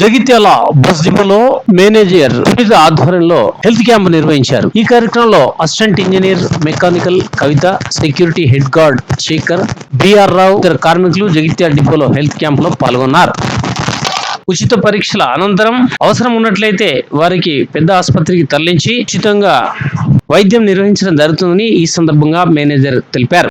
Jagtial bus డిపోలో manager Sunitha ఆధ్వర్యంలో health camp నిర్వహించారు. ఈ కార్యక్రమంలో assistant engineer mechanical Kavitha security head guard Shekhar BR Rao ఇతర కార్మికులు జగిత్యాల డిపోలో హెల్త్ క్యాంప్లో పాల్గొన్నారు. ఉచిత పరీక్షల అనంతరం అవసరం ఉన్నట్లయితే వారికి పెద్ద ఆసుపత్రికి తరలించి ఉచితంగా వైద్యం నిర్వహించడం జరుగుతుందని ఈ సందర్భంగా మేనేజర్ తెలిపారు.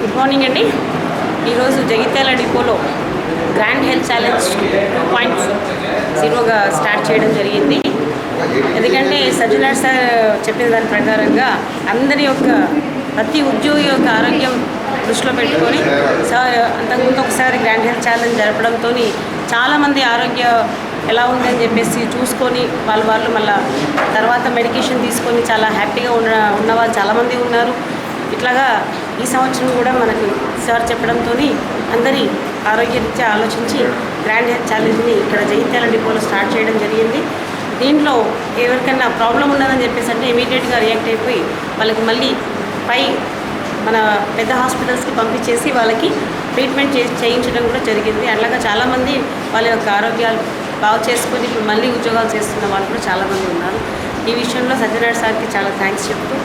గుడ్ మార్నింగ్ అండి ఈరోజు జగిత్యాల డిపోలో grand health challenge two point జీరోగా start చేయడం జరిగింది. ఎందుకంటే సజ్జనార్ సార్ చెప్పిన దాని ప్రకారంగా అందరి యొక్క ప్రతి ఉద్యోగి యొక్క ఆరోగ్యం దృష్టిలో పెట్టుకొని సార్ అంతకుముందు ఒకసారి గ్రాండ్ హెల్త్ ఛాలెంజ్ జరపడంతో చాలామంది ఆరోగ్య ఎలా ఉందని చెప్పేసి చూసుకొని వాళ్ళు వాళ్ళు మళ్ళీ తర్వాత మెడికేషన్ తీసుకొని చాలా హ్యాపీగా ఉన్న ఉన్నవాళ్ళు చాలామంది ఉన్నారు. ఇట్లాగా ఈ సంవత్సరం కూడా మనకు సార్ చెప్పడంతో అందరి ఆరోగ్యరీత్యా ఆలోచించి గ్రాండ్ హెల్త్ ఛాలెంజ్ని ఇక్కడ జగిత్యాల డిపోలో స్టార్ట్ చేయడం జరిగింది. దీంట్లో ఎవరికైనా ప్రాబ్లం ఉన్నదని చెప్పేసి అంటే ఇమీడియట్గా రియాక్ట్ అయిపోయి వాళ్ళకి మళ్ళీ పై మన పెద్ద హాస్పిటల్స్కి పంపించేసి వాళ్ళకి ట్రీట్మెంట్ చే చేయించడం కూడా జరిగింది. అట్లాగా చాలామంది వాళ్ళ యొక్క ఆరోగ్యాలు బాగు చేసుకొని ఇప్పుడు మళ్ళీ ఉద్యోగాలు చేస్తున్న వాళ్ళు కూడా చాలామంది ఉన్నారు. ఈ విషయంలో సత్యనారాయణ సార్కి చాలా థ్యాంక్స్ చెప్తూ